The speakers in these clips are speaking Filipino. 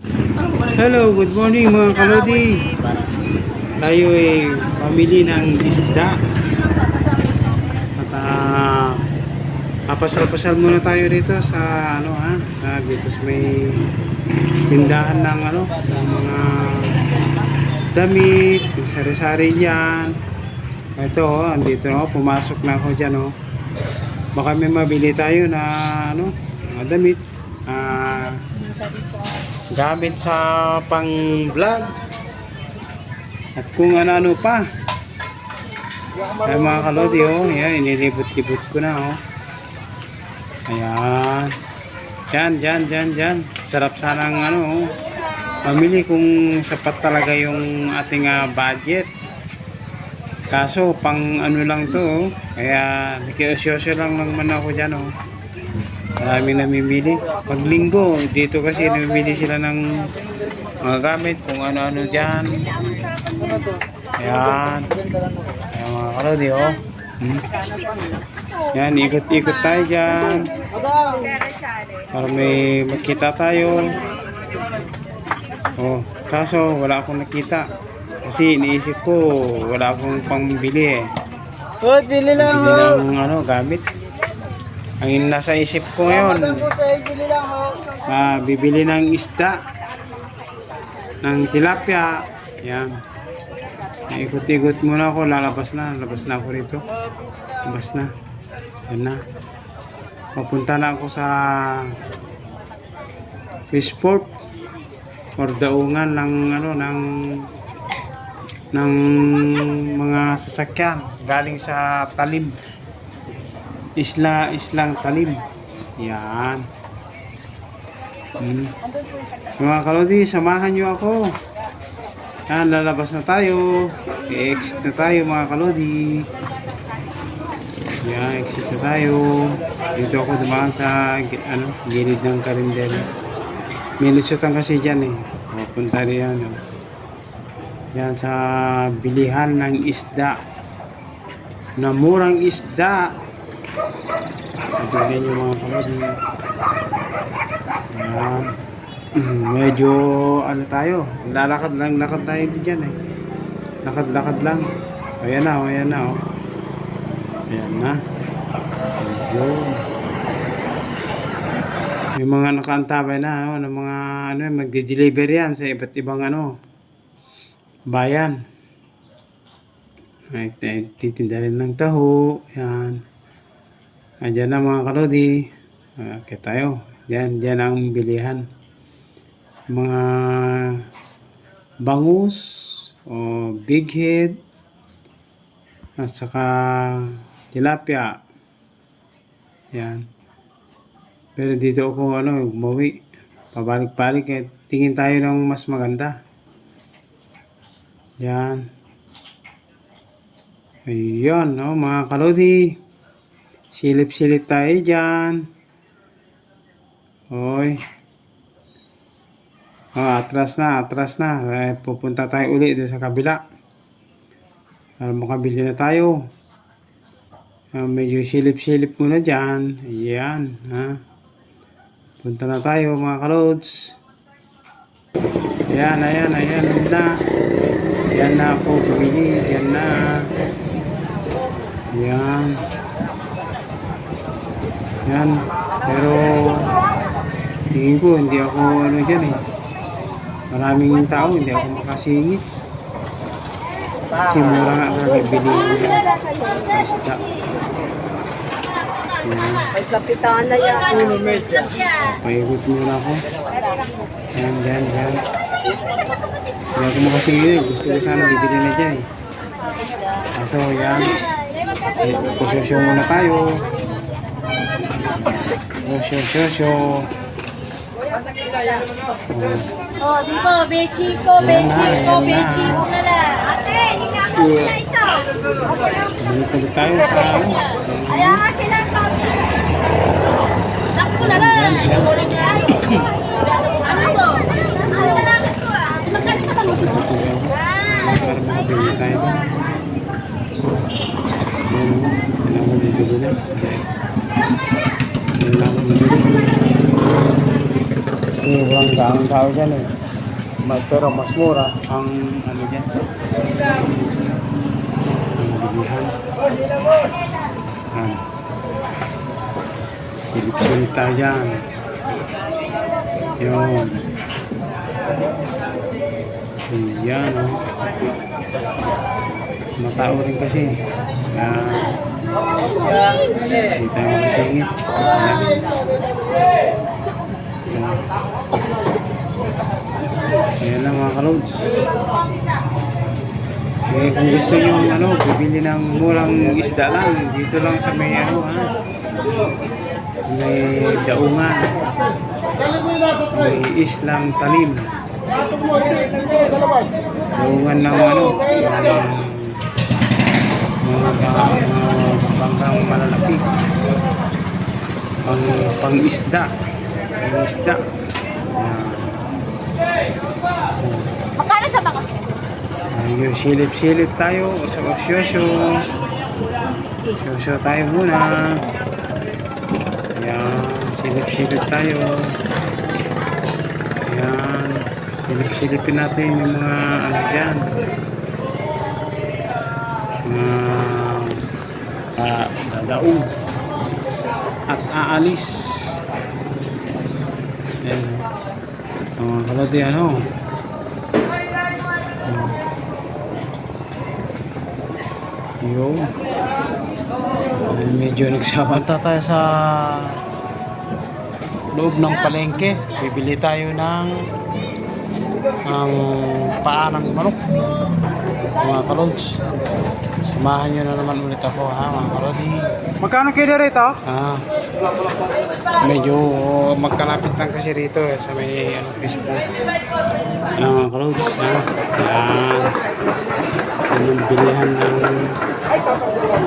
Hello, good morning mga kalodi. Tayo ay pamili ng isda. At ah, papasal-pasal muna tayo rito sa ano ha, ah, dito may tindahan ng ano, ng mga damit, sari-sari yan. Ito oh, andito oh, pumasok na ako dyan oh. Baka may mabili tayo na ano, mga damit. Gamit sa pang vlog at kung ano-ano pa. Ay mga kalodi oh. Yan inilibot-libot ko na oh. Ayan. Yan dyan dyan dyan sarap sanang ano oh. Pamili kung sapat talaga yung ating ah, budget. Kaso pang ano lang to oh. Kaya nakiosyoso lang naman ako dyan oh Maraming namimili. Pag linggo, dito kasi namimili sila ng mga gamit, kung ano-ano dyan. Ayan. Ayan mga kalodi, oh. Hmm. Yan, ikot-ikot tayo dyan. Para may makita tayo. Oh, kaso wala akong nakita. Kasi iniisip ko, wala akong pangbili eh. Pili lang Bili ho. ng ano, gamit. Ang nasa isip ko ngayon, ah, bibili ng isda ng tilapia yan. Ikot-ikot muna ako lalabas na labas na ako rito. Labas na. Yan na. Papunta na ako sa fishport or daungan ng ano ng ng mga sasakyan galing sa talim isla islang talim yan Hmm. Mga kalodi, samahan nyo ako. Yan, lalabas na tayo. I-exit na tayo mga kalodi. Yan, exit na tayo. Dito ako dumaan sa ano, gilid ng karindel. May lutsutan kasi dyan eh. Pupunta rin yan. Oh. Yan sa bilihan ng isda. Na murang isda. Sabihin nyo mga kalodi. Ayan. Medyo ano tayo, lalakad lang, lakad tayo diyan eh. Lakad-lakad lang. Ayan na, oh, ayan na oh. Ayan na. Ayun. May mga nakaantabay na, oh, ng mga ano, magde-deliver yan sa iba't ibang ano, bayan. Ay, ay, titinda ng taho. Yan. Ayan na mga kalodi. Okay tayo. Yan, yan ang bilihan. Mga bangus o big head at saka tilapia. Yan. Pero dito ako ano, umuwi. Pabalik-balik eh. Tingin tayo ng mas maganda. Yan. Ayun, no, mga kalodi. Silip-silip tayo dyan. Hoy. Oh, atras na, atras na. Eh, pupunta tayo uli doon sa kabila. Para makabili na tayo. Ah, medyo silip-silip muna dyan. Ayan, ha. Punta na tayo mga kalods. Ayan, ayan, ayan na. Ayan na ako bumili. Ayan na. Ayan. Ayan. Pero Tingin ko, hindi ako ano dyan eh. Maraming tao, hindi ako makasingit. Kasi mura nga ka bibili ng isda. Yan. May lapitan na yan. Uno, medya. Paikot muna ako. Yan, yan, yan. Hindi ako makasingit. Gusto ko sana bibili na dyan eh. Kaso yan. Eh, Kusosyo muna tayo. Kusosyo, kusosyo. Oh, dito, Bechiko, Bechiko, Bechiko na lang. Ate, hindi na ako sila ito. Ulit tayo sa ano. Kaya nga sila ito. Takbo na lang. Ano to? Ano na lang ito ah? Sa para tayo. Ko dito. Kailangan walang Maraming tao dyan eh. Ma- Pero mas mura ang ano dyan. Ang bilihan. Yan. Silip-silip tayo dyan. Yun. Yan oh. Matao rin kasi. Kaya hindi tayo masingit. Yan. Yan lang mga kalods. Eh, kung gusto nyo ano, bibili ng murang isda lang, dito lang sa may ano ha. May daungan. May islang talim. Daungan ng ano, ng bangkang malalaki. Pang, pang isda. Pang isda. Magkano sa baka? Ayun, silip-silip tayo. Sa osyoso. Osyoso tayo muna. Yan. Silip-silip tayo. Yan. Silip-silipin natin yung mga ano dyan. Mga uh, dadaong. At aalis. Ang mga kalodi ano. Yun. Ay, medyo nagsabanta tayo sa loob ng palengke. Bibili tayo ng ang paa ng manok. Mga kalods. Samahan nyo na naman ulit ako ha mga kalodi. Magkano kayo rito? Ah, medyo magkalapit lang kasi rito eh, sa may ano, Facebook. Ano mga kalods. Ha? Yan. Yan ang bilihan ng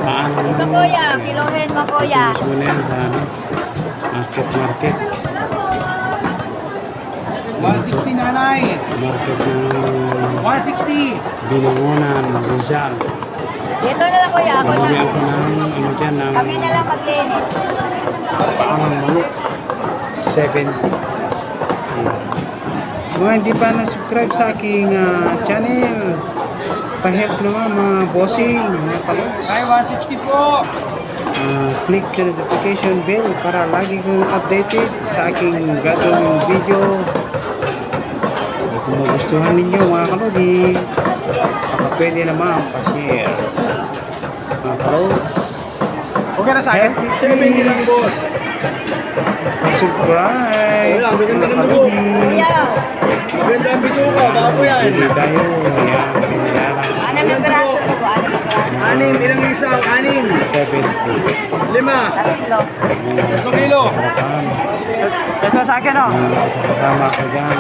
paa ng Ito kuya, kilohin mo kuya. Yan sa ano, market market. 160 nanay. Market ng 160. Binangonan, Rizal. Dito na lang kuya, ako na. ano dyan, Kami na lang maglinis. paangang manok. 70. Ayan. Mga hindi pa na-subscribe sa aking ah, channel, pa-help naman mga bossing, mga kalogs. Ay, 160 po. Ah, click the notification bell para lagi kong updated sa aking gagawing video. Kung magustuhan ninyo mga kalodi, baka pwede naman pa-share. Kalods, Okay na sa akin. Sige, may lang boss. subscribe. Wala, maganda kalodi, Kuya, Maganda ang video ko. Bago yan. Bili tayo. Ayan, bili na? Anim, ilang isa? Anim. 70. Lima. Tatlo. Tatlo kilo. Ito sa akin, oh. Ah, kasama ko dyan.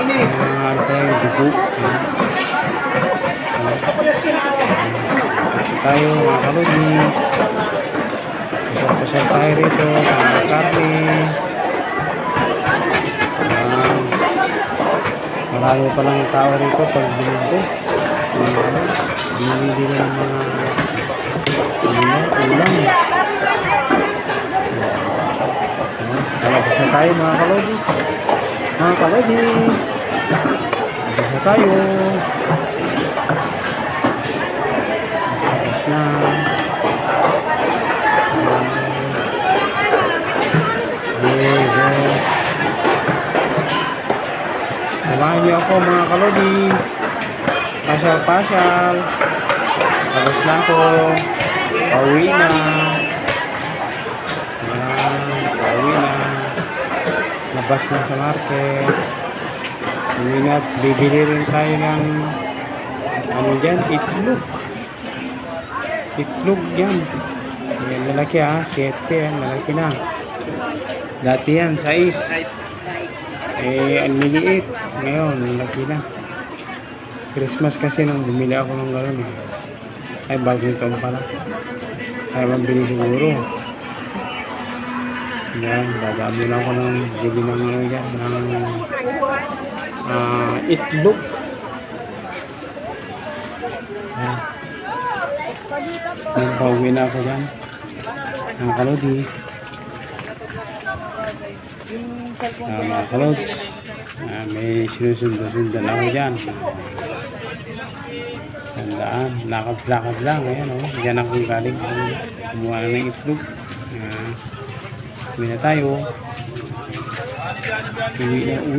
Inis. mga ano pa tayo mga kalodi. Pasal-pasal tayo rito. Mga karne. Ayan. Marami pa lang tao rito pag bilinggo. Binili din ng mga ulam. ulam. Kalabas na tayo mga kalodis. Mga kalodis. Kalabas na tayo. Niyo ako mga kalodi. Pasyal-pasyal. Labas na ako. Pauwi na. Ayan, pauwi na. Labas na sa market. Ingat, bibili rin tayo ng ano dyan, itlog. Itlog yan. Ayan, lalaki ha. 7 yan, lalaki na. Dati yan, 6. Eh, ang liliit. Ngayon, lalaki na. Christmas kasi nung bumili ako ng gano'n eh. Ay, bagong taon pala. Ay, mabili siguro. Yan, dadami lang ako ng bili ng ano yan, ng ah, itlog. Yan. Yan, pauwi na ako dyan. Ang kalodi. cellphone Ah, Ah, may sinusundo-sundan ako dyan. Tandaan, lakad-lakad lang. Ayan, oh. Diyan ako galing. Kumuha na ng itlog. Ah, uwi na tayo. Uwi na uwi.